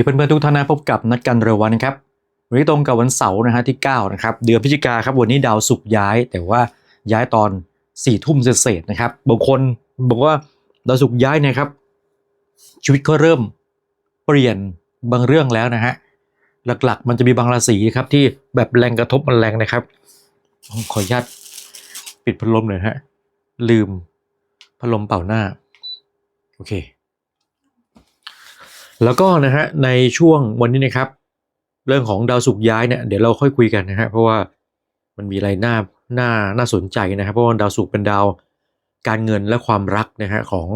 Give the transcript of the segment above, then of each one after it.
ดีเพื่อนๆทุกท่านนะพบกับนัดกันเร็ววันนะครับวันนี้ตรงกับวันเสาร์นะฮะที่9นะครับเดือนพฤศจิกาครับวันนี้ดาวศุกร์ย้าย แต่ว่าย้ายตอน4ี่ทุ่มเศษนะครับบางคนบอกว่าดาวศุกร์ย้ายนะครับ ชีวิตก็เริ่มเปลี่ยนบางเรื่องแล้วนะฮะหลักๆ มันจะมีบางราศีครับที่แบบแรงกระทบมันแรงนะครับ ขออนุญาตปิดพัดลมหน่อยฮะลืมพัดลมเป่าหน้าโอเค แล้วก็นะฮะในช่วงวันนี้นะครับ เรื่องของดาวศุกร์ย้ายเนี่ยเดี๋ยวเราค่อยคุยกันนะฮะเพราะว่ามันมีอะไรน่าน่าน่าสนใจนะครับ เพราะว่าดาวศุกร์เป็นดาวการเงินและความรักนะฮะของ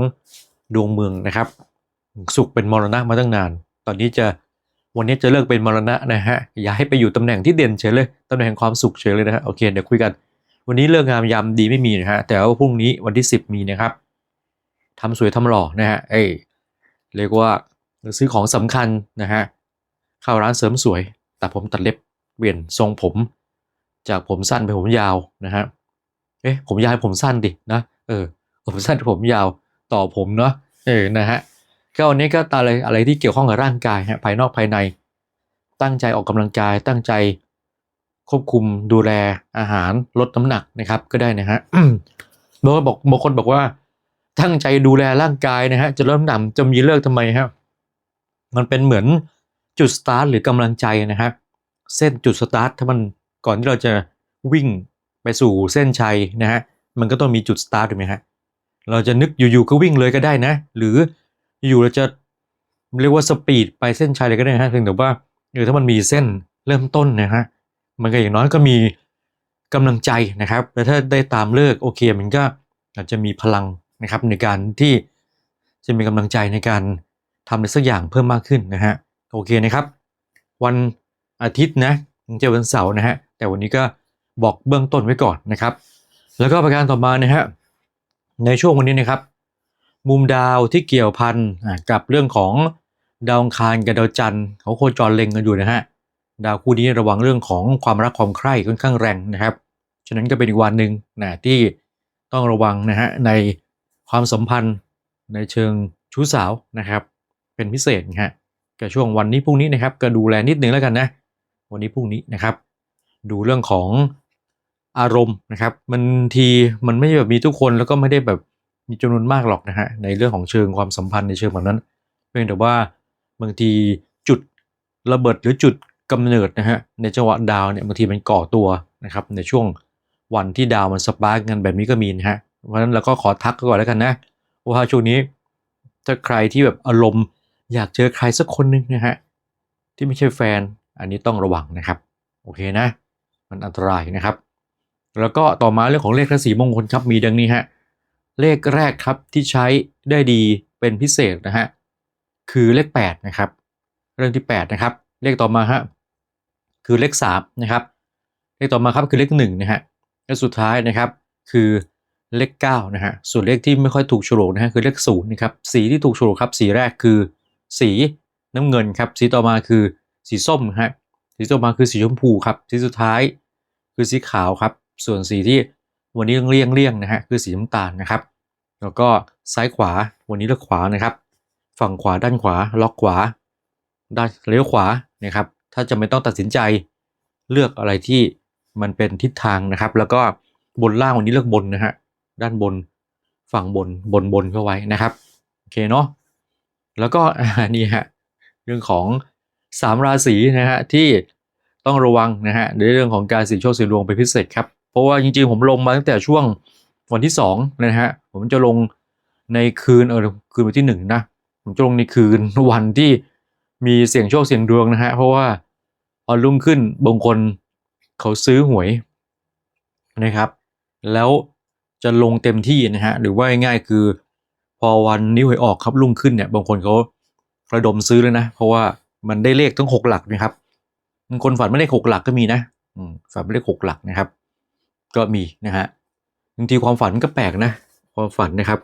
ดวงเมืองนะครับศุกร์เป็นมรณะมาตั้งนาน ตอนนี้จะวันนี้จะเลิกเป็นมรณะนะฮะอย่าให้ไปอยู่ตำแหน่งที่เด่นเฉยเลยตำแหน่งความสุขเฉยเลยนะฮะโอเคเดี๋ยวคุยกัน วันนี้เลิกงามยามดีไม่มีนะฮะแต่ว่าพรุ่งนี้วันที่ 10 มีนะครับทำสวยทำหล่อนะฮะเอ้ยเรียกว่า ซื้อของสำคัญนะฮะเข้าร้านเสริมสวยตัดผมตัดเล็บเปลี่ยนทรงผม จากผมสั้นไปผมยาวนะฮะเอ๊ะผมยาวผมสั้นดินะเออผมสั้นผมยาวต่อผมเนาะเออนะฮะก็วันนี้ก็ตาอะไรอะไรที่เกี่ยวข้องกับร่างกายฮะภายนอกภายใน ตั้งใจออกกำลังกายตั้งใจควบคุมดูแลอาหารลดน้ำหนักนะครับ ก็ได้นะฮะบางคนบอกบางคนบอกว่า ตั้งใจดูแลร่างกายนะฮะจะลดน้ำหนักจะมีเลิกทำไมครับ มันเป็นเหมือนจุดสตาร์ทหรือกำลังใจนะครับเส้นจุดสตาร์ทถ้ามันก่อนที่เราจะวิ่งไปสู่เส้นชัยนะฮะมันก็ต้องมีจุดสตาร์ทถูกไหมฮะเราจะนึกอยู่ๆก็วิ่งเลยก็ได้นะ หรืออยู่เราจะเรียกว่าสปีดไปเส้นชัยเลยก็ได้นะฮะเพียงแต่ว่าเออถ้ามันมีเส้นเริ่มต้นนะฮะมันก็อย่างน้อยก็มีกำลังใจนะครับแล้วถ้าได้ตามเลิกโอเคมันก็อาจจะมีพลังนะครับในการที่จะมีกำลังใจในการ ทำอะไรสักอย่างเพิ่มมากขึ้นนะฮะโอเคนะครับ วันอาทิตย์นะเจอวันเสาร์นะฮะแต่วันนี้ก็บอกเบื้องต้นไว้ก่อนนะครับ แล้วก็ประการต่อมานะฮะในช่วงวันนี้นะครับ มุมดาวที่เกี่ยวพันกับเรื่องของดาวคารกับดาวจันทร์เขาโคจรเล็งกันอยู่นะฮะดาวคู่นี้ระวังเรื่องของความรักความใคร่ค่อนข้างแรงนะครับ ฉะนั้นก็เป็นอีกวันหนึ่งนะที่ต้องระวังนะฮะในความสัมพันธ์ในเชิงชู้สาวนะครับ เป็นพิเศษนะฮะกับช่วงวันนี้พรุ่งนี้นะครับก็ดูแลนิดนึงแล้วกันนะ วันนี้พรุ่งนี้นะครับ ดูเรื่องของอารมณ์นะครับ มันทีมันไม่แบบมีทุกคนแล้วก็ไม่ได้แบบมีจำนวนมากหรอกนะฮะในเรื่องของเชิงความสัมพันธ์ในเชิงแบบนั้น เพียงแต่ว่าบางทีจุดระเบิดหรือจุดกำเนิดนะฮะในจังหวะดาวเนี่ยบางทีมันก่อตัวนะครับในช่วงวันที่ดาวมันสปาร์กกันแบบนี้ก็มีนะฮะเพราะฉะนั้นเราก็ขอทักก่อนแล้วกันนะว่าช่วงนี้ถ้าใครที่แบบอารมณ์ อยากเจอใครสักคนหนึ่งนะฮะที่ไม่ใช่แฟนอันนี้ต้องระวังนะครับ โอเคนะ มันอันตรายนะครับ แล้วก็ต่อมาเรื่องของเลขราศีมงคลครับมีดังนี้ฮะเลขแรกครับที่ใช้ได้ดีเป็นพิเศษนะฮะคือเลข8นะครับเรื่องที่ 8 นะครับ เลขต่อมาฮะคือเลข3นะครับ เลขต่อมาครับคือเลข1นะฮะและสุดท้ายนะครับคือเลข9นะฮะส่วนเลขที่ไม่ค่อยถูกโฉลกนะฮะคือเลข0นะครับสีที่ถูกโฉลกครับสีแรกคือ สีน้ำเงินครับ สีต่อมาคือสีส้มนะฮะสีต่อมาคือสีชมพูครับ สีสุดท้ายคือสีขาวครับ ส่วนสีที่วันนี้เลี่ยงเลี่ยงนะฮะคือสีน้ำตาลนะครับ แล้วก็ซ้ายขวาวันนี้เลือกขวานะครับ ฝั่งขวาด้านขวา ล็อกขวา ด้านเลี้ยวขวานะครับ ถ้าจะไม่ต้องตัดสินใจเลือกอะไรที่มันเป็นทิศทางนะครับ แล้วก็บนล่างวันนี้เลือกบนนะฮะด้านบนฝั่งบนบนบนเข้าไว้นะครับโอเคเนาะ แล้วก็นี่ฮะเรื่องของสามราศีนะฮะที่ต้องระวังนะฮะในเรื่องของการเสี่ยงโชคเสี่ยงดวงเป็นพิเศษครับเพราะว่าจริงๆ ผมลงมาตั้งแต่ช่วงวันที่สองนะฮะผมจะลงในคืนเออคืนวันที่หนึ่งนะผมจะลงในคืนวันที่มีเสี่ยงโชคเสี่ยงดวงนะฮะเพราะว่าพอรุ่งขึ้นบางคนเขาซื้อหวยนะครับ แล้วจะลงเต็มที่นะฮะหรือว่าง่ายๆคือ อวันนี้วหวยออกครับรุ่งขึ้นเนี่ยบางคนเขาระดมซื้อเลยนะ เพราะว่ามันได้เลขทั้งหกหลักนะครับบางคนฝันไม่ได้หกหลักก็มีนะฝันไม่ได้หกหลักนะครับ ก็มีนะฮะบางทีความฝันก็แปลกนะ ความฝันนะครับ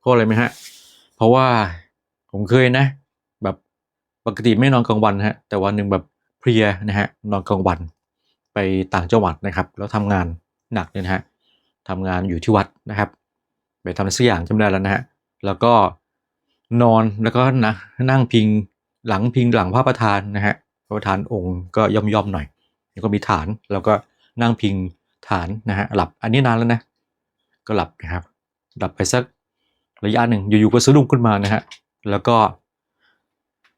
เพราะอะไรไหมฮะเพราะว่าผมเคยนะ แบบปกติไม่นอนกลางวันฮะแต่วันหนึ่งแบบเพลียนะฮะนอนกลางวัน ไปต่างจังหวัดนะครับ แล้วทำงานหนักเลยนะฮะทำงานอยู่ที่วัดนะครับ ไปทำอะไรสักอย่างจำไม่ได้แล้วนะฮะ แล้วก็นอนแล้วก็นะนั่งพิงหลังพิงหลังพระประธานนะฮะพระประธานองค์ก็ย่อมย่อมๆหน่อยแล้วก็มีฐานแล้วก็นั่งพิงฐานนะฮะหลับอันนี้นานแล้วนะ ก็หลับนะครับ หลับไปสักระยะหนึ่งอยู่ๆก็สะดุ้งขึ้นมานะฮะแล้วก็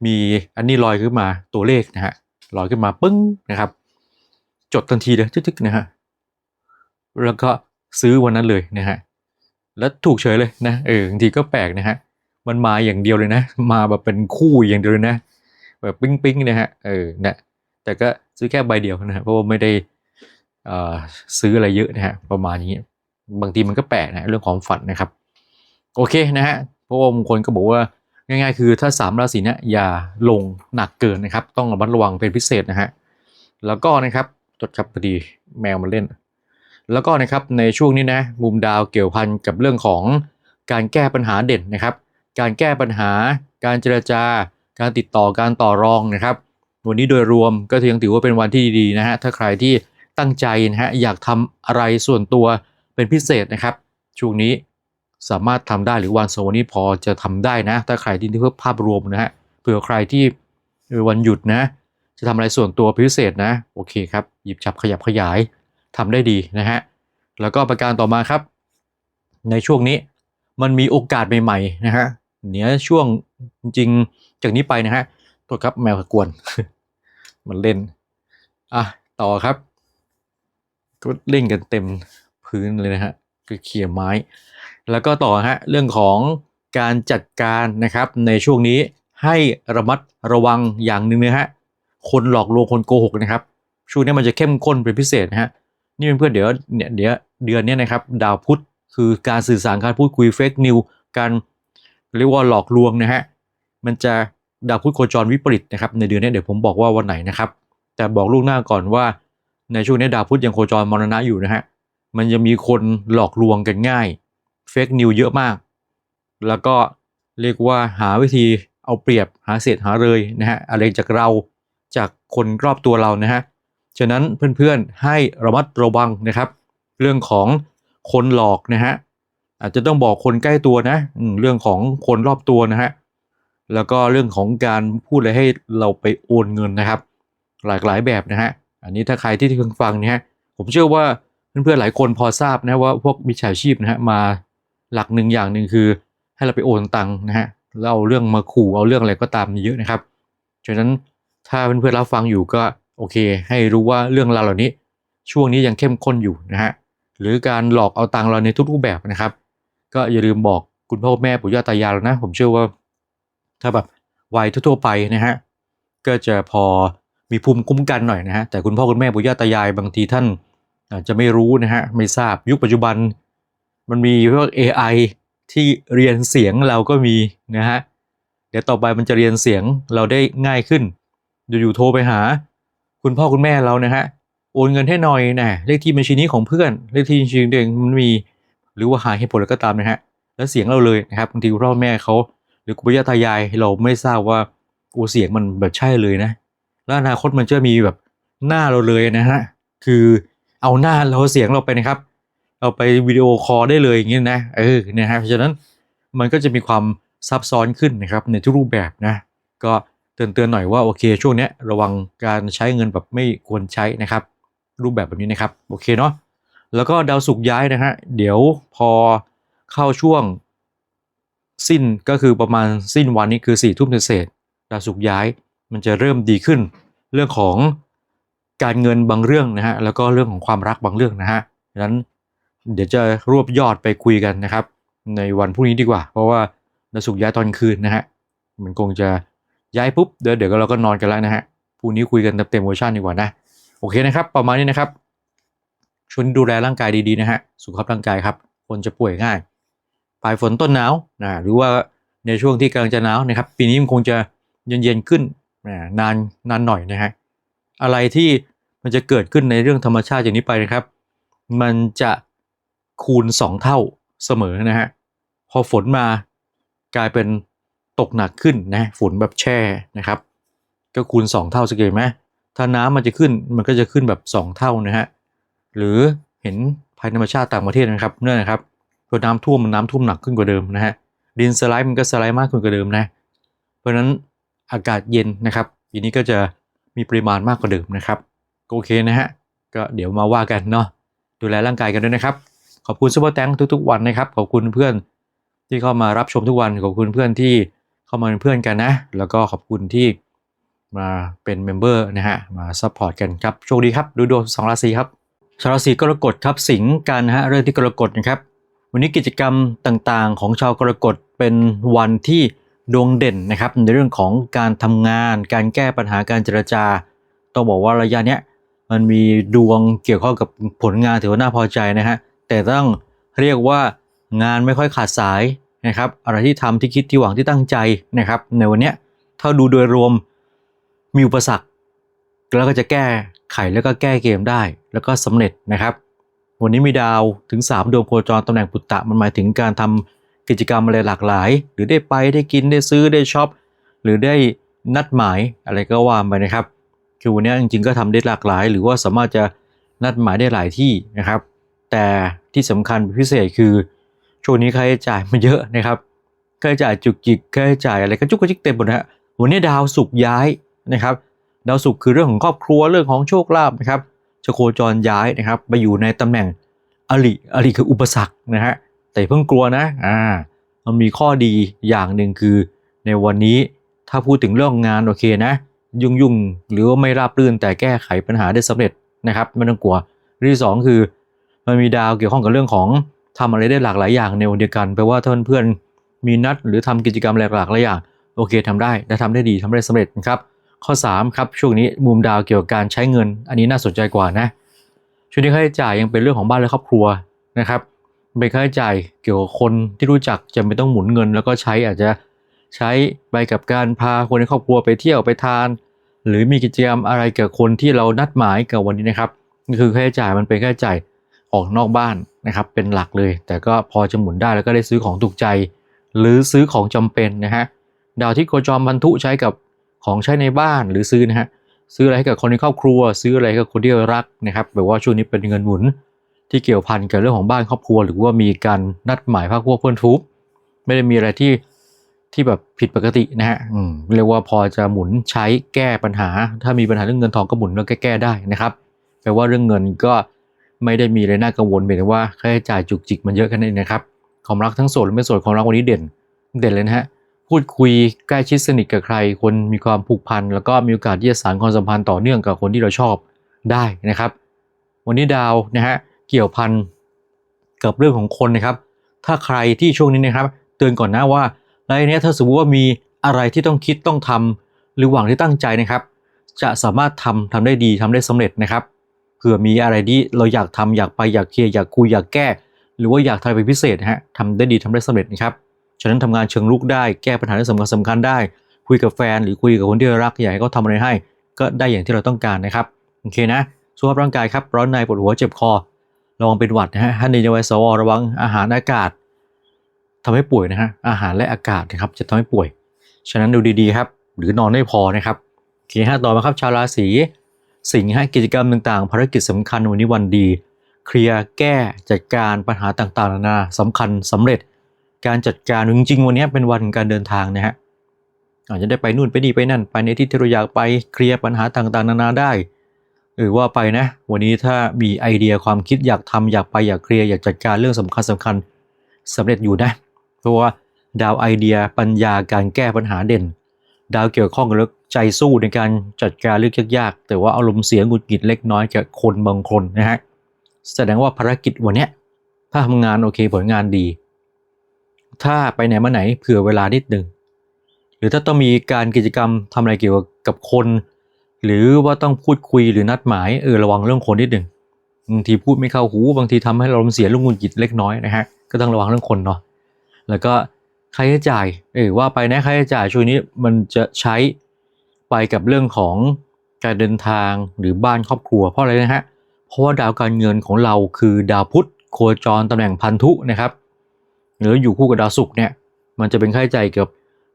มีอันนี้ลอยขึ้นมาตัวเลขนะฮะลอยขึ้นมาปึ้งนะครับ จดทันทีเลยทึกๆนะฮะแล้วก็ซื้อวันนั้นเลยนะฮะ แล้วถูกเฉยเลยนะเออบางทีก็แปลกนะฮะมันมาอย่างเดียวเลยนะ มาแบบเป็นคู่อย่างเดียวเลยนะ แบบปิ๊งปิ๊งๆนะฮะเออนะแต่ก็ซื้อแค่ใบเดียวนะฮะเพราะว่าไม่ได้อ่อซื้ออะไรเยอะนะฮะประมาณนี้ บางทีมันก็แปลกนะเรื่องของฝันนะครับ โอเคนะฮะเพราะว่าบางคนก็บอกว่าง่ายๆ คือถ้าสามราศีเนี้ยอย่าลงหนักเกินนะครับ ต้องระมัดระวังเป็นพิเศษนะฮะแล้วก็นะครับจดครับพอดีแมวมาเล่น แล้วก็นะครับในช่วงนี้นะมุมดาวเกี่ยวพันกับเรื่องของการแก้ปัญหาเด่นนะครับ การแก้ปัญหา การเจรจา การติดต่อการต่อรองนะครับ วันนี้โดยรวมก็ยังถือว่าเป็นวันที่ดีๆนะฮะถ้าใครที่ตั้งใจนะฮะอยากทำอะไรส่วนตัวเป็นพิเศษนะครับ ช่วงนี้สามารถทำได้หรือวันสวันนี้พอจะทำได้นะ ถ้าใครที่เพื่อภาพรวมนะฮะเผื่อใครที่วันหยุดนะ จะทำอะไรส่วนตัวพิเศษนะ โอเคครับ หยิบจับขยับขยาย ทำได้ดีนะฮะแล้วก็ประการต่อมาครับ ในช่วงนี้มันมีโอกาสใหม่ๆนะฮะเนี้ยช่วงจริงจากนี้ไปนะฮะโทษครับแมวกวน มันเล่นอะต่อครับ ก็เล่นกันเต็มพื้นเลยนะฮะคือเขี่ยไม้ แล้วก็ต่อฮะเรื่องของการจัดการนะครับในช่วงนี้ให้ระมัดระวังอย่างหนึ่งนะฮะคนหลอกลวงคนโกหกนะครับ ช่วงนี้มันจะเข้มข้นเป็นพิเศษนะฮะ นี่เป็นเพื่อนเดี๋ยวเนี่ยเดี๋ยวเดือนนี้นะครับ ดาวพุธคือการสื่อสารการพูดคุยเฟกนิวการเรียกว่าหลอกลวงนะฮะมันจะดาวพุธโคจรวิปริตนะครับในเดือนนี้เดี๋ยวผมบอกว่าวันไหนนะครับ แต่บอกล่วงหน้าก่อนว่าในช่วงนี้ดาวพุธยังโคจรมรณะอยู่นะฮะมันจะมีคนหลอกลวงกันง่ายเฟกนิวเยอะมาก แล้วก็เรียกว่าหาวิธีเอาเปรียบหาเศษหาเลยนะฮะอะไรจากเราจากคนรอบตัวเรานะฮะ ฉะนั้นเพื่อนๆให้ระมัดระวังนะครับ เรื่องของคนหลอกนะฮะอาจจะต้องบอกคนใกล้ตัวนะเรื่องของคนรอบตัวนะฮะแล้วก็เรื่องของการพูดอะไรให้เราไปโอนเงินนะครับ หลากหลายแบบนะฮะอันนี้ถ้าใครที่เพิ่งฟังเนี่ย ผมเชื่อว่าเพื่อนๆหลายคนพอทราบนะว่าพวกมิจฉาชีพนะฮะมาหลักหนึ่งอย่างหนึ่งคือ ให้เราไปโอนตังค์นะฮะแล้วเอาเรื่องมาขู่เอาเรื่องอะไรก็ตามเยอะนะครับฉะนั้นถ้าเพื่อนๆรับฟังอยู่ก็ โอเค ให้รู้ว่าเรื่องราวเหล่านี้ ช่วงนี้ยังเข้มข้นอยู่นะฮะหรือการหลอกเอาตังเราในทุกรูปแบบนะครับ ก็อย่าลืมบอกคุณพ่อแม่ปู่ย่าตายายแล้วนะ ผมเชื่อว่า ถ้าแบบวัยทั่วๆไปนะฮะก็จะพอมีภูมิคุ้มกันหน่อยนะฮะแต่คุณพ่อคุณแม่ปู่ย่าตายายบางทีท่านอาจจะไม่รู้นะฮะไม่ทราบยุคปัจจุบัน มันมีพวก AI ที่เรียนเสียงเราก็มีนะฮะเดี๋ยวต่อไปมันจะเรียนเสียงเราได้ง่ายขึ้นอยู่ๆโทรไปหา คุณพ่อคุณแม่เรานะฮะโอนเงินให้หน่อยนะเลขที่บัญชีนี้ของเพื่อน เลขที่บัญชีตัวเองมันมีหรือว่าหาเหตุผลอะไรก็ตามนะฮะแล้วเสียงเราเลยนะครับบางทีคุณพ่อแม่เขาหรือคุณปู่ย่าตายายเราไม่ทราบว่าโอเสียงมันแบบใช่เลยนะ แล้วอนาคตมันจะมีแบบหน้าเราเลยนะฮะคือเอาหน้าเราเสียงเราไปนะครับ เราไปวิดีโอคอลได้เลยอย่างนี้นะเออนะฮะเพราะฉะนั้นมันก็จะมีความซับซ้อนขึ้นนะครับในทุกรูปแบบนะ ก็ เตือนๆหน่อยว่าโอเคช่วงนี้ระวังการใช้เงินแบบไม่ควรใช้นะครับ รูปแบบแบบนี้นะครับโอเคเนาะแล้วก็ดาวศุกร์ย้ายนะฮะเดี๋ยวพอเข้าช่วงสิ้นก็คือประมาณสิ้นวันนี้คือสี่ทุ่มเศษดาวศุกร์ย้ายมันจะเริ่มดีขึ้น เรื่องของการเงินบางเรื่องนะฮะแล้วก็เรื่องของความรักบางเรื่องนะฮะดังนั้นเดี๋ยวจะรวบยอดไปคุยกันนะครับ ในวันพรุ่งนี้ดีกว่า เพราะว่าดาวศุกร์ย้ายตอนคืนนะฮะมันคงจะ ย้ายปุ๊บเดี๋ยวเดี๋ยวเราก็นอนกันแล้วนะฮะพรุ่งนี้คุยกันเต็มเวอร์ชันดีกว่านะโอเคนะครับ ประมาณนี้นะครับช่วยดูแลร่างกายดีๆนะฮะสุขภาพร่างกายครับ คนจะป่วยง่ายปลายฝนต้นหนาวนะหรือว่าในช่วงที่กำลังจะหนาวนะครับ ปีนี้มันคงจะเย็นๆขึ้นนะนานนานหน่อยนะฮะอะไรที่มันจะเกิดขึ้นในเรื่องธรรมชาติอย่างนี้ไปนะครับ มันจะคูณสองเท่าเสมอนะฮะพอฝนมากลายเป็น ตกหนักขึ้นนะฝนแบบแช่นะครับ ก็คูณสองเท่าสังเกตไหมถ้าน้ำมันจะขึ้นมันก็จะขึ้นแบบสองเท่านะฮะหรือเห็นภัยธรรมชาติต่างประเทศนะครับเนี่ยนะครับพอน้ำท่วมมันน้ำท่วมหนักขึ้นกว่าเดิมนะฮะดินสไลด์มันก็สไลด์มากขึ้นกว่าเดิมนะ เพราะฉะนั้นอากาศเย็นนะครับปีนี้ก็จะมีปริมาณมากกว่าเดิมนะครับก็โอเคนะฮะก็เดี๋ยวมาว่ากันเนาะดูแลร่างกายกันด้วยนะครับ ขอบคุณซูเปอร์แตงทุกๆวันนะครับ ขอบคุณเพื่อนที่เข้ามารับชมทุกวันขอบคุณเพื่อนที่ เข้ามาเป็นเพื่อนกันนะ แล้วก็ขอบคุณที่มาเป็นเมมเบอร์นะฮะ มาซัพพอร์ตกันครับ โชคดีครับ ดูดวงสองราศีครับชาวราศีกรกฎครับสิงห์กันฮะเรื่องที่กรกฎนะครับ วันนี้กิจกรรมต่างๆ ของชาวกรกฎเป็นวันที่ดวงเด่นนะครับ ในเรื่องของการทำงาน การแก้ปัญหาการเจรจา ต้องบอกว่าระยะเนี้ยมันมีดวงเกี่ยวข้องกับผลงานถือว่าน่าพอใจนะฮะแต่ต้องเรียกว่างานไม่ค่อยขาดสาย นะครับอะไรที่ทำที่คิดที่หวังที่ตั้งใจนะครับ ในวันนี้ถ้าดูโดยรวมมีอุปสรรคแล้วก็จะแก้ไขแล้วก็แก้เกมได้ แล้วก็สำเร็จนะครับ วันนี้มีดาวถึง 3 ดวงโคจรตำแหน่งปุตตะมันหมายถึงการทำกิจกรรมอะไรหลากหลาย หรือได้ไปได้กินได้ซื้อได้ช็อปหรือได้นัดหมายอะไรก็ว่าไปนะครับ คือวันนี้จริงๆก็ทำได้หลากหลาย หรือว่าสามารถจะนัดหมายได้หลายที่นะครับ แต่ที่สำคัญพิเศษคือ ช่วงนี้ค่าใช้จ่ายมันเยอะนะครับค่าใช้จ่ายจุกจิกค่าใช้จ่ายอะไรก็จุกกระจิกเต็มหมดนะฮะวันนี้ดาวศุกย้ายนะครับ ดาวศุกคือเรื่องของครอบครัวเรื่องของโชคลาภนะครับจะโคจรย้ายนะครับไปอยู่ในตำแหน่งอริอริคืออุปสรรคนะฮะแต่เพิ่งกลัวนะอ่ามันมีข้อดีอย่างหนึ่งคือในวันนี้ถ้าพูดถึงเรื่องงานโอเคนะ ยุ่งยุ่งหรือว่าไม่ราบรื่นแต่แก้ไขปัญหาได้สำเร็จนะครับไม่ต้องกลัวเรื่องที่สองคือ มันมีดาวเกี่ยวข้องกับเรื่องของ ทำอะไรได้หลากหลายอย่างในวันเดียวกันแปลว่าถ้าเพื่อนๆมีนัดหรือทำกิจกรรมหลากหลายอย่าง โอเคทำได้และทำได้ดีทำได้สำเร็จนะครับ ข้อ3ครับช่วงนี้มุมดาวเกี่ยวกับการใช้เงิน อันนี้น่าสนใจกว่านะช่วงนี้ค่าใช้จ่ายยังเป็นเรื่องของบ้านและครอบครัวนะครับเป็นค่าใช้จ่ายเกี่ยวกับคนที่รู้จักจะไม่ต้องหมุนเงิน แล้วก็ใช้อาจจะใช้ไปกับการพาคนในครอบครัวไปเที่ยวไปทาน หรือมีกิจกรรมอะไรกับคนที่เรานัดหมายกับวันนี้นะครับนี่คือค่าใช้จ่ายมันเป็นค่าใช้จ่าย ออกนอกบ้านนะครับเป็นหลักเลย แต่ก็พอจะหมุนได้แล้วก็ได้ซื้อของถูกใจ หรือซื้อของจำเป็นนะฮะดาวที่โคจรพันธุใช้กับของใช้ในบ้านหรือซื้อนะฮะซื้ออะไรให้กับคนในครอบครัว ซื้ออะไรให้กับคนที่รักนะครับแบบว่าช่วงนี้เป็นเงินหมุนที่เกี่ยวพันกับเรื่องของบ้านครอบครัว หรือว่ามีการนัดหมายพักพวกเพื่อนทุบไม่ได้มีอะไรที่ที่แบบผิดปกตินะฮะเรียกว่าพอจะหมุนใช้แก้ปัญหา ถ้ามีปัญหาเรื่องเงินทองก็หมุนแล้วแก้ได้นะครับแปลว่าเรื่องเงินก็ ไม่ได้มีอะไรน่ากังวลเพียงแต่ว่าค่าใช้จ่ายจุกจิกมันเยอะแค่นั้นเองนะครับความรักทั้งโสดและไม่โสดความรักวันนี้เด่น เด่นเลยนะฮะพูดคุยใกล้ชิดสนิทกับใคร คนมีความผูกพันแล้วก็มีโอกาสที่จะสานความสัมพันธ์ต่อเนื่องกับคนที่เราชอบได้นะครับ วันนี้ดาวนะฮะเกี่ยวพันกับเรื่องของคนนะครับ ถ้าใครที่ช่วงนี้นะครับ เตือนก่อนนะว่าในนี้ถ้าสมมติว่ามีอะไรที่ต้องคิดต้องทำหรือหวังที่ตั้งใจนะครับ จะสามารถทำทำได้ดีทำได้สำเร็จนะครับ ผื่อมีอะไรที่เราอยากทำอยากไปอยากเคลียร์อยากคุยอยากแก้ หรือว่าอยากทำอะไรเป็นพิเศษนะฮะทำได้ดีทำได้สำเร็จนะครับฉะนั้นทำงานเชิงลุกได้แก้ปัญหาที่สำคัญสำคัญได้ คุยกับแฟน หรือคุยกับคนที่เรารักอยากให้เขาทำอะไรให้ ก็ได้อย่างที่เราต้องการนะครับโอเคนะสุขภาพร่างกายครับร้อนในปวดหัวเจ็บคอระวังเป็นหวัดนะฮะท่านในวัยสวระวังอาหารอากาศทำให้ป่วยนะฮะอาหารและอากาศนะครับจะทำให้ป่วย ฉะนั้นดูดีๆครับ หรือนอนไม่พอนะครับโอเคฮะต่อมาครับชาวราศี สิ่งให์ฮะกิจกรรมต่างๆ ภารกิจสำคัญวันนี้วันดี เคลียร์แก้จัดการปัญหาต่างๆนานาสำคัญสำเร็จ การจัดการจริงๆวันนี้เป็นวันของการเดินทางนะฮะอาจจะได้ไปนู่นไปนี่ไปนั่น ไปในที่ที่เราอยากไปเคลียร์ปัญหาต่างๆ นานาได้หรือว่าไปนะ วันนี้ถ้ามีไอเดียความคิดอยากทำอยากไปอยากเคลียร์อยากจัดการเรื่องสำคัญสำคัญสำเร็จอยู่นะ เพราะว่าดาวไอเดียปัญญาการแก้ปัญหาเด่น ดาวเกี่ยวข้องกับเรื่องใจสู้ในการจัดการเรื่องยากๆแต่ว่าอารมณ์เสียหงุดหงิดเล็กน้อยกับคนบางคนนะฮะแสดงว่าภารกิจวันนี้ถ้าทำงานโอเคผลงานดี ถ้าไปไหนมาไหนเผื่อเวลานิดหนึ่งหรือถ้าต้องมีการกิจกรรมทำอะไรเกี่ยวกับคน หรือว่าต้องพูดคุยหรือนัดหมายเออระวังเรื่องคนนิดหนึ่งบางทีพูดไม่เข้าหูบางทีทำให้เราเสียลุงงุนจิตเล็กน้อยนะฮะก็ต้องระวังเรื่องคนเนาะแล้วก็ ค่าใช้จ่ายเออว่าไปนะค่าใช้จ่ายช่วงนี้มันจะใช้ไปกับเรื่องของการเดินทางหรือบ้านครอบครัวเพราะอะไรนะฮะเพราะว่าดาวการเงินของเราคือดาวพุธโคจรตำแหน่งพันธุนะครับหรืออยู่คู่กับดาวศุกร์เนี่ยมันจะเป็นค่าใช้จ่ายเกี่ยวกับ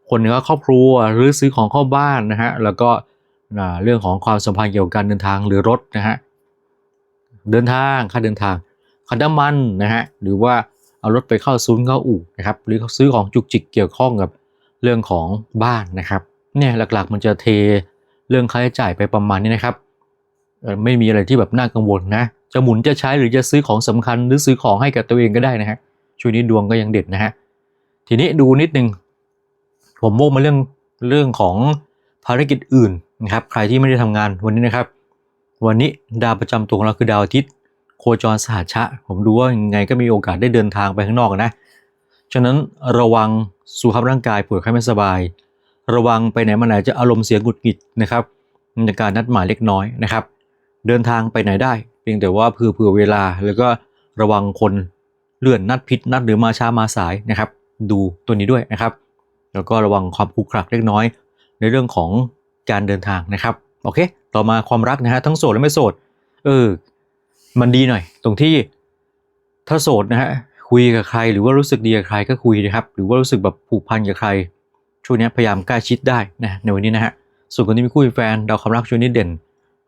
คนในครอบครัวหรือซื้อของเข้าบ้านนะฮะแล้วก็เรื่องของความสัมพันธ์เกี่ยวกับการเดินทางหรือรถนะฮะเดินทางค่าเดินทางค่าน้ำมันนะฮะหรือว่า เอารถไปเข้าศูนย์เข้าอู่นะครับหรือซื้อของจุกจิกเกี่ยวข้องกับเรื่องของบ้านนะครับเนี่ยหลักๆมันจะเทเรื่องค่าใช้จ่ายไปประมาณนี้นะครับไม่มีอะไรที่แบบน่ากังวลนะจะหมุนจะใช้หรือจะซื้อของสำคัญหรือซื้อของให้กับตัวเองก็ได้นะฮะช่วงนี้ดวงก็ยังเด็ดนะฮะทีนี้ดูนิดนึงผมโมกมาเรื่องเรื่องของภารกิจอื่นนะครับ ใครที่ไม่ได้ทำงานวันนี้นะครับ วันนี้ดาวประจำตัวของเราคือดาวอาทิตย์ โคจรสหัชะ ผมดูว่ายังไงก็มีโอกาสได้เดินทางไปข้างนอกนะ ฉะนั้นระวังสุขภาพร่างกายป่วยไข้ไม่สบาย ระวังไปไหนมาไหนจะอารมณ์เสียหงุดหงิดนะครับในการนัดหมายเล็กน้อยนะครับ เดินทางไปไหนได้ เพียงแต่ว่าเผื่อเผื่อเวลา แล้วก็ระวังคนเลื่อนนัดผิดนัดหรือมาช้ามาสายนะครับ ดูตัวนี้ด้วยนะครับ แล้วก็ระวังความขรุขระเล็กน้อย ในเรื่องของการเดินทางนะครับโอเค ต่อมาความรักนะฮะทั้งโสดและไม่โสด เออ มันดีหน่อย ตรงที่ถ้าโสดนะฮะคุยกับใคร หรือว่ารู้สึกดีกับใครก็คุยนะครับ หรือว่ารู้สึกแบบผูกพันกับใคร ช่วงนี้พยายามใกล้ชิดได้นะในวันนี้นะฮะส่วนคนที่มีคู่มีแฟนดาวความรักช่วงนี้เด่น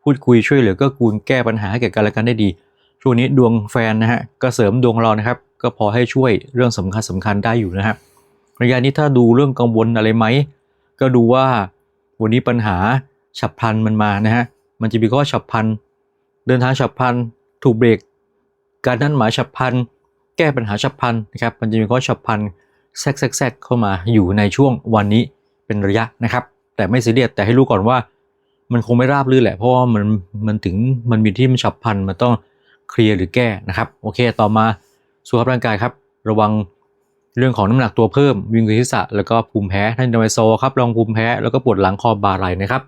พูดคุยช่วยเหลือก็กูลแก้ปัญหาให้แก่กันและกันได้ดี ช่วงนี้ดวงแฟนนะฮะก็เสริมดวงเรานะครับ ก็พอให้ช่วยเรื่องสำคัญสำคัญได้อยู่นะฮะระยะนี้ถ้าดูเรื่องกังวลอะไรไหมก็ดูว่าวันนี้ปัญหาฉับพลันมันมานะฮะมันจะมีข้อฉับพลันเดินทางฉับพลัน ถูกเบรก การนัดหมายฉับพลัน แก้ปัญหาฉับพลันนะครับ มันจะมีข้อฉับพลันแทรกแทรกเข้ามาอยู่ในช่วงวันนี้เป็นระยะนะครับ แต่ไม่ซีเรียสแต่ให้รู้ก่อนว่า มันคงไม่ราบรื่นแหละ เพราะว่ามันมันถึงมันมีที่มันฉับพลันมันต้องเคลียร์หรือแก้นะครับ โอเค ต่อมาสุขภาพร่างกายครับ ระวังเรื่องของน้ำหนักตัวเพิ่มวิงเวียนศีรษะแล้วก็ภูมิแพ้ท่านดไมโซครับลองภูมิแพ้แล้วก็ปวดหลังคอบ่าไหล่นะครับ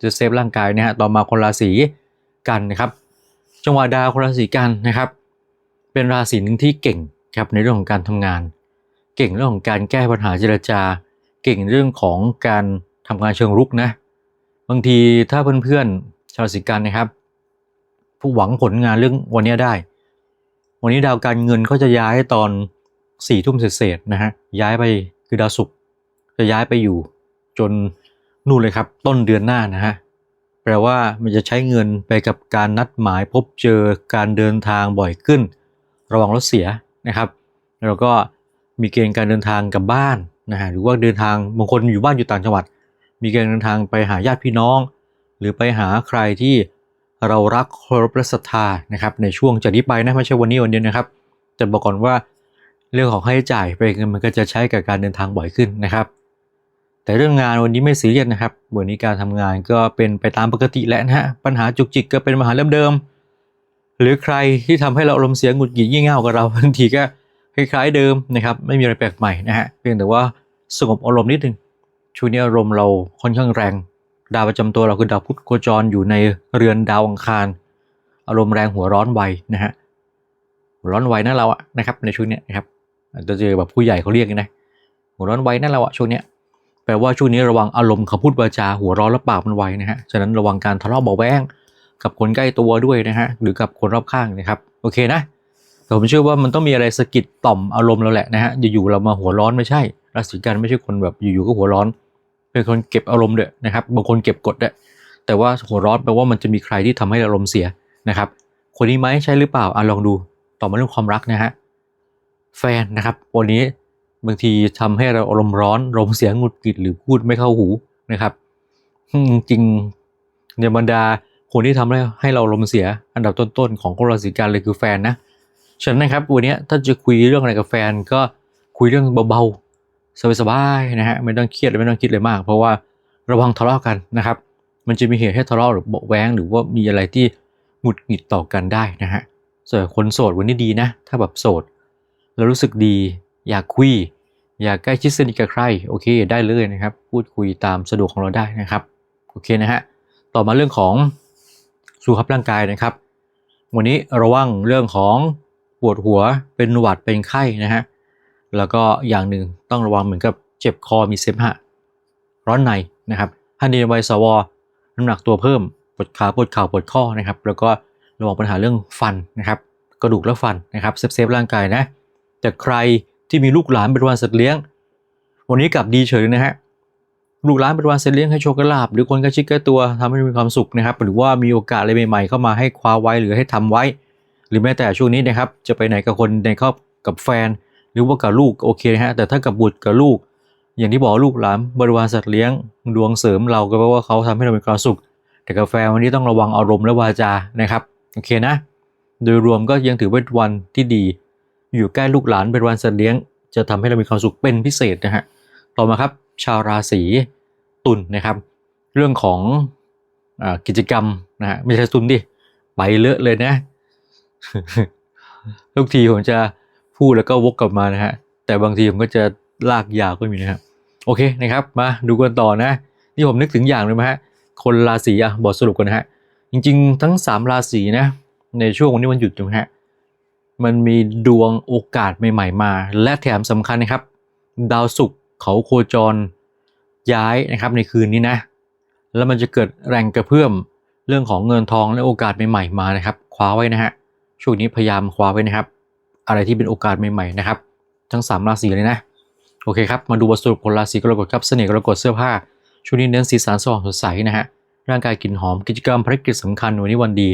จะเซฟร่างกายนะฮะต่อมาคนราศีกันนะครับ จังหวะดาวคนราศีกันนะครับ เป็นราศีหนึ่งที่เก่งครับในเรื่องของการทำงาน เก่งเรื่องของการแก้ปัญหาเจรจา เก่งเรื่องของการทำงานเชิงรุกนะ บางทีถ้าเพื่อนๆชาวราศีกันนะครับ ผู้หวังผลงานเรื่องวันนี้ได้ วันนี้ดาวการเงินก็จะย้ายตอนสี่ทุ่มเศษนะฮะย้ายไปคือดาวศุกร์จะย้ายไปอยู่จนนู่นเลยครับ ต้นเดือนหน้านะฮะ แปลว่ามันจะใช้เงินไปกับการนัดหมายพบเจอการเดินทางบ่อยขึ้น ระวังรถเสียนะครับ แล้วก็มีเกณฑ์การเดินทางกลับบ้านนะฮะหรือว่าเดินทางบางคนอยู่บ้านอยู่ต่างจังหวัด มีเการเดินทางไปหาญาติพี่น้อง หรือไปหาใครที่เรารักเคารพและศรัทธานะครับในช่วงจากนี้ไปนะไม่ใช่วันนี้วันเดียวนะครับจะบอกก่อนว่าเรื่องของค่าใช้จ่ายไปมันก็จะใช้กับการเดินทางบ่อยขึ้นนะครับ แต่เรื่องงานวันนี้ไม่ซีเรียสนะครับ วันนี้การทำงานก็เป็นไปตามปกติแหละนะฮะ ปัญหาจุกจิกก็เป็นปัญหาเดิมๆหรือใครที่ทำให้เราอารมณ์เสียหงุดหงิดยี่เง่ากับเราบางทีก็คล้ายๆเดิมนะครับ ไม่มีอะไรแปลกใหม่นะฮะ เพียงแต่ว่าสงบอารมณ์นิดนึง ช่วงนี้อารมณ์เราค่อนข้างแรง ดาวประจำตัวเราคือดาวพุธโคจรอยู่ในเรือนดาวอังคาร อารมณ์แรงหัวร้อนไวนะฮะ หัวร้อนไวนะเราอะนะครับในช่วงนี้นะครับจะเจอแบบผู้ใหญ่เขาเรียกกันนะ หัวร้อนไวนะเราอะช่วงเนี้ย แปลว่าช่วงนี้ระวังอารมณ์คำพูดวาจาหัวร้อนและปากมันไวนะฮะ ฉะนั้นระวังการทะเลาะเบาแวงกับคนใกล้ตัวด้วยนะฮะ หรือกับคนรอบข้างนะครับ โอเคนะ แต่ผมเชื่อว่ามันต้องมีอะไรสะกิดต่อมอารมณ์เราแหละนะฮะ อยู่ๆเรามาหัวร้อนไม่ใช่ราศีกันไม่ใช่คนแบบอยู่ๆก็หัวร้อน เป็นคนเก็บอารมณ์ด้วยนะครับ บางคนเก็บกดด้วยแต่ว่าหัวร้อนแปลว่ามันจะมีใครที่ทำให้อารมณ์เสียนะครับ คนนี้ไหมใช่หรือเปล่าอะลองดู ต่อมาเรื่องความรักนะฮะ แฟนนะครับ วันนี้ บางทีทำให้เราอารมณ์ร้อนอารมเสียหงุดหงิดหรือพูดไม่เข้าหูนะครับจริงในบรรดาคนที่ทำให้ให้เราอารมเสียอันดับต้นๆของคนราศีกันเลยคือแฟนนะฉะนั้นนะครับวันนี้ถ้าจะคุยเรื่องอะไรกับแฟนก็คุยเรื่องเบาๆสบายๆนะฮะไม่ต้องเครียดไม่ต้องคิดเลยมาก เพราะว่าระวังทะเลาะกันนะครับ มันจะมีเหตุให้ทะเลาะหรือเบาแว้งหรือว่ามีอะไรที่หงุดหงิดต่อกันได้นะฮะส่วนคนโสดวันนี้ดีนะ ถ้าแบบโสด แล้วรู้สึกดีอยากคุย อยากใกล้ชิดสนิทกับใครโอเคได้เลยนะครับ พูดคุยตามสะดวกของเราได้นะครับโอเคนะฮะต่อมาเรื่องของสุขภาพร่างกายนะครับ วันนี้ระวังเรื่องของปวดหัวเป็นหวัดเป็นไข้นะฮะแล้วก็อย่างหนึ่งต้องระวังเหมือนกับเจ็บคอมีเสมหะร้อนในนะครับท่านดีวัยสวน้ำหนักตัวเพิ่มปวดขาปวดเข่าปวดข้อนะครับ แล้วก็ระวังปัญหาเรื่องฟันนะครับ กระดูกและฟันนะครับเซฟเซฟร่างกายนะแต่ใคร ที่มีลูกหลานเป็นวันสัตว์เลี้ยง วันนี้กลับดีเฉยนะฮะลูกหลานเป็นวันสัตว์เลี้ยงให้โชคลาภหรือคนใกล้ชิดใกล้ตัวทำให้มีความสุขนะครับหรือว่ามีโอกาสอะไรใหม่ๆเข้ามาให้คว้าไว้หรือให้ทำไว้ หรือแม้แต่ช่วงนี้นะครับจะไปไหนกับคนในครอบกับแฟน หรือว่ากับลูกโอเคนะฮะแต่ถ้ากับบุตรกับลูก อย่างที่บอกลูกหลานบริวารสัตว์เลี้ยง ดวงเสริมเราก็แปลว่าเขาทำให้เรามีความสุข แต่กาแฟวันนี้ต้องระวังอารมณ์และวาจานะครับโอเคนะ โดยรวมก็ยังถือว่าเป็นวันที่ดี อยู่ใกล้ลูกหลานเป็นวันสัตว์เลี้ยง จะทำให้เรามีความสุขเป็นพิเศษนะฮะต่อมาครับ ชาวราศีตุลนะครับ เรื่องของอกิจกรรมนะฮะไม่ใช่ตุลดิไปเลอะเลยนะทุกทีผมจะพูดแล้วก็วกกลับมานะฮะแต่บางทีผมก็จะลากยาวก็มีนะฮะโอเคนะครับ มาดูกันต่อนะ นี่ผมนึกถึงอย่างเลยนะฮะคนราศีอะบอกสรุปกันนะฮะจริง ๆ ทั้ง 3 ราศีนะในช่วงวันนี้วันหยุดใช่ไหมฮะ มันมีดวงโอกาสใหม่ๆมา และแถมสำคัญนะครับ ดาวศุกร์เขาโคจรย้ายนะครับในคืนนี้นะ แล้วมันจะเกิดแรงกระเพื่อมเรื่องของเงินทองและโอกาสใหม่ๆมานะครับ คว้าไว้นะฮะช่วงนี้พยายามคว้าไว้นะครับ อะไรที่เป็นโอกาสใหม่ๆนะครับ ทั้ง3ราศีเลยนะโอเคครับมาดูบทสรุปผลราศีกรกฎครับเสน่ห์กรกฎเสื้อผ้าช่วงนี้เน้นสีสันสว่างสดใสนะฮะร่างกายกลิ่นหอมกิจกรรมภารกิจสำคัญวันนี้วันดี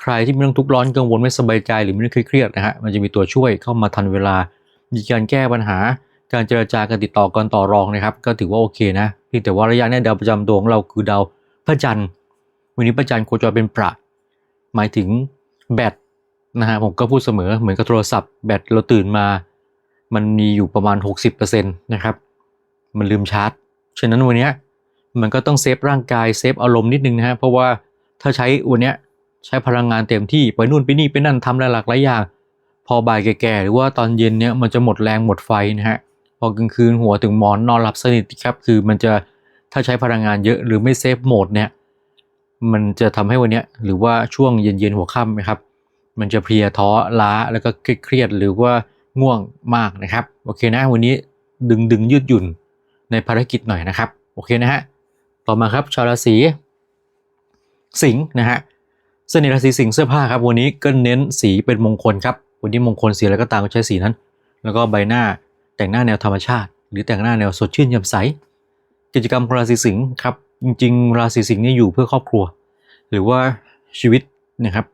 ใครที่มีเรื่องทุกข์ร้อนกังวลไม่สบายใจหรือไม่ได้เครียดนะฮะมันจะมีตัวช่วยเข้ามาทันเวลา มีการแก้ปัญหา การเจรจาการติดต่อกันต่อรองนะครับ ก็ถือว่าโอเคนะเพียงแต่ว่าระยะนี้ดาวประจำตัวของเราคือดาวพระจันทร์วันนี้พระจันทร์โคจรเป็นประหมายถึงแบตนะฮะผมก็พูดเสมอเหมือนกับโทรศัพท์แบตเราตื่นมา มันมีอยู่ประมาณ 60%นะครับมันลืมชาร์จ ฉะนั้นวันนี้มันก็ต้องเซฟร่างกายเซฟอารมณ์นิดนึงนะฮะเพราะว่าถ้าใช้วันนี้ ใช้พลังงานเต็มที่ไปนู่นไปนี่ไปนั่นทำหลายหลายอย่าง พอบ่ายแก่ๆหรือว่าตอนเย็นเนี้ยมันจะหมดแรงหมดไฟนะฮะพอกลางคืนหัวถึงหมอนนอนหลับสนิทครับคือมันจะถ้าใช้พลังงานเยอะหรือไม่เซฟโหมดเนี่ยมันจะทำให้วันเนี้ยหรือว่าช่วงเย็นๆหัวค่ำนะครับ มันจะเพลียท้อล้าแล้วก็เครียดหรือว่าง่วงมากนะครับ โอเคนะวันนี้ดึงดึงยืดหยุ่นในภารกิจหน่อยนะครับ โอเคนะฮะต่อมาครับชาวราศีสิงห์นะฮะ เสน่ห์ราศีสิงห์เสื้อผ้าครับวันนี้ก็เน้นสีเป็นมงคลครับวันนี้มงคลสีอะไรก็ตามก็ใช้สีนั้น แล้วก็ใบหน้าแต่งหน้าแนวธรรมชาติ หรือแต่งหน้าแนวสดชื่นแจ่มใส กิจกรรมของราศีสิงห์ครับจริง ๆ ราศีสิงห์นี่อยู่เพื่อครอบครัว หรือว่าชีวิตนะครับ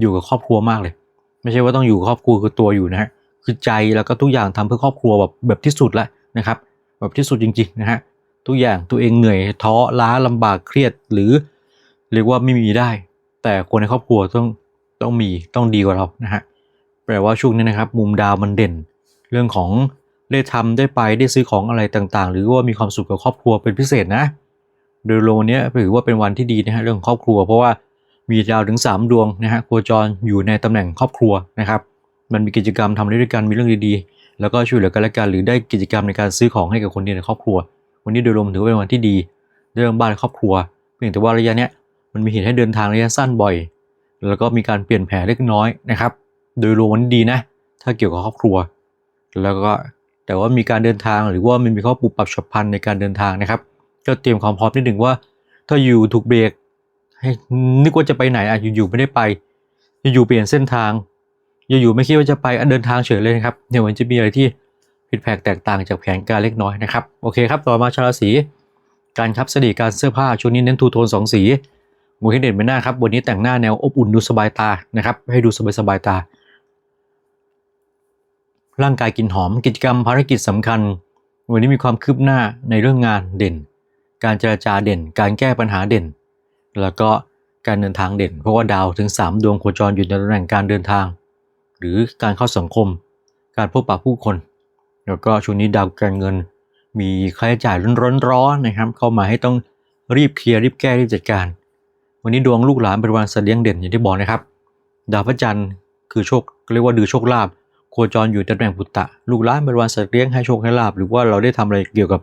อยู่กับครอบครัวมากเลย ไม่ใช่ว่าต้องอยู่ครอบครัวคือตัวอยู่นะฮะคือใจแล้วก็ทุกอย่างทำเพื่อครอบครัวแบบแบบที่สุดแล้วนะครับแบบที่สุดจริงๆนะฮะทุกอย่างตัวเองเหนื่อยท้อล้าลำบากเครียดหรือเรียกว่าไม่มีได้ แต่คนในครอบครัวต้องต้องมีต้องดีกว่าเรานะฮะแปลว่าช่วงนี้นะครับ มุมดาวมันเด่น เรื่องของได้ทำได้ไปได้ซื้อของอะไรต่างๆ หรือว่ามีความสุขกับครอบครัวเป็นพิเศษนะ โดยรวมวันนี้ถือว่าเป็นวันที่ดีนะฮะเรื่องของครอบครัว เพราะว่ามีดาวถึง 3 ดวงนะฮะโคจรอยู่ในตำแหน่งครอบครัวนะครับมันมีกิจกรรมทำด้วยกันมีเรื่องดีๆ แล้วก็ช่วยเหลือกันและกันหรือได้กิจกรรมในการซื้อของให้กับคนในครอบครัว วันนี้โดยรวมถือว่าเป็นวันที่ดี เรื่องบ้านและครอบครัวเพียงแต่ว่าระยะเนี้ย มันมีเหตุให้เดินทางระยะสั้นบ่อย แล้วก็มีการเปลี่ยนแผนเล็กน้อยนะครับ โดยรวมวันดีนะ ถ้าเกี่ยวกับครอบครัว แล้วก็แต่ว่ามีการเดินทางหรือว่ามันมีข้อปรับปรับฉับพลันในการเดินทางนะครับ ก็เตรียมความพร้อมนิดหนึ่งว่า ถ้าอยู่ถูกเบรกให้นึกว่าจะไปไหนอะอยู่ๆไม่ได้ไป อยู่ๆเปลี่ยนเส้นทาง อยู่ๆไม่คิดว่าจะไปเดินทางเฉยเลยนะครับเดี๋ยวมันจะมีอะไรที่ผิดแผกแตกต่างจากแผนการเล็กน้อยนะครับ โอเคครับ ต่อมาชาราศีการครับสดีการเสื้อผ้าช่วงนี้เน้นทูโทนสองสี หมูให้เด่นไปหน้าครับ วันนี้แต่งหน้าแนวอบอุ่นดูสบายตานะครับ ให้ดูสบายๆตา ร่างกายกินหอมกิจกรรมภารกิจสำคัญ วันนี้มีความคืบหน้าในเรื่องงานเด่น การเจรจาเด่น การแก้ปัญหาเด่น แล้วก็การเดินทางเด่น เพราะว่าดาวถึง 3 ดวงโคจรอยู่ในตำแหน่งการเดินทาง หรือการเข้าสังคม การพบปะผู้คน แล้วก็ช่วงนี้ดาวการเงิน มีค่าใช้จ่ายร้อนๆนะครับ เข้ามาให้ต้องรีบเคลียร์รีบแก้รีบจัดการ วันนี้ดวงลูกหลานเป็นวันเสถียงเด่นอย่างที่บอกนะครับ ดาวพระจันทร์คือโชคเรียกว่าดือโชคลาภโคจรอยู่ตำแหน่งปุตตะ ลูกหลานเป็นวันสัตว์เลี้ยงให้โชคให้ลาภหรือว่าเราได้ทำอะไรเกี่ยวกับ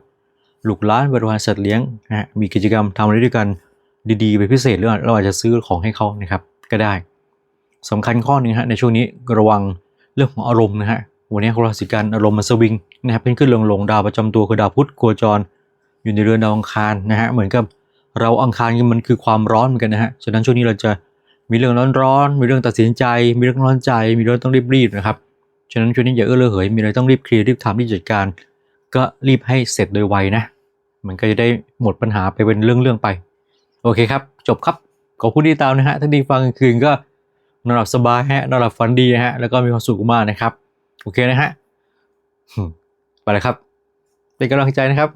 ลูกหลานเป็นวันสัตว์เลี้ยงนะฮะมีกิจกรรมทำอะไรด้วยกันดีๆเป็นพิเศษหรือว่าเราอาจจะซื้อของให้เขานะครับก็ได้สำคัญข้อหนึงฮะในช่วงนี้ระวังเรื่องของอารมณ์นะฮะวันนี้ราศีกันอารมณ์มันสวิงนะครับเป็นขึ้นลงลงดาวประจำตัวคือดาวพุธโคจร อยู่ในเรือนดาวอังคารนะฮะเหมือนกับ เราอังคารมันคือความร้อนเหมือนกันนะฮะ ฉะนั้นช่วงนี้เราจะมีเรื่องร้อนๆ มีเรื่องตัดสินใจ มีเรื่องร้อนใจ มีเรื่องต้องรีบๆนะครับ ฉะนั้นช่วงนี้อย่าเอื้อระเหย มีอะไรต้องรีบเคลียร์รีบทำรีบจัดการ ก็รีบให้เสร็จโดยไวนะ มันก็จะได้หมดปัญหาไปเป็นเรื่องๆไป โอเคครับ จบครับขอบคุณที่ตามนะฮะถ้าดีฟังกลางคืนก็นอนหลับสบายฮะนอนหลับฝันดีฮะ แล้วก็มีความสุขมากนะครับ โอเคนะฮะไปเลยครับ เป็นกำลังใจนะครับ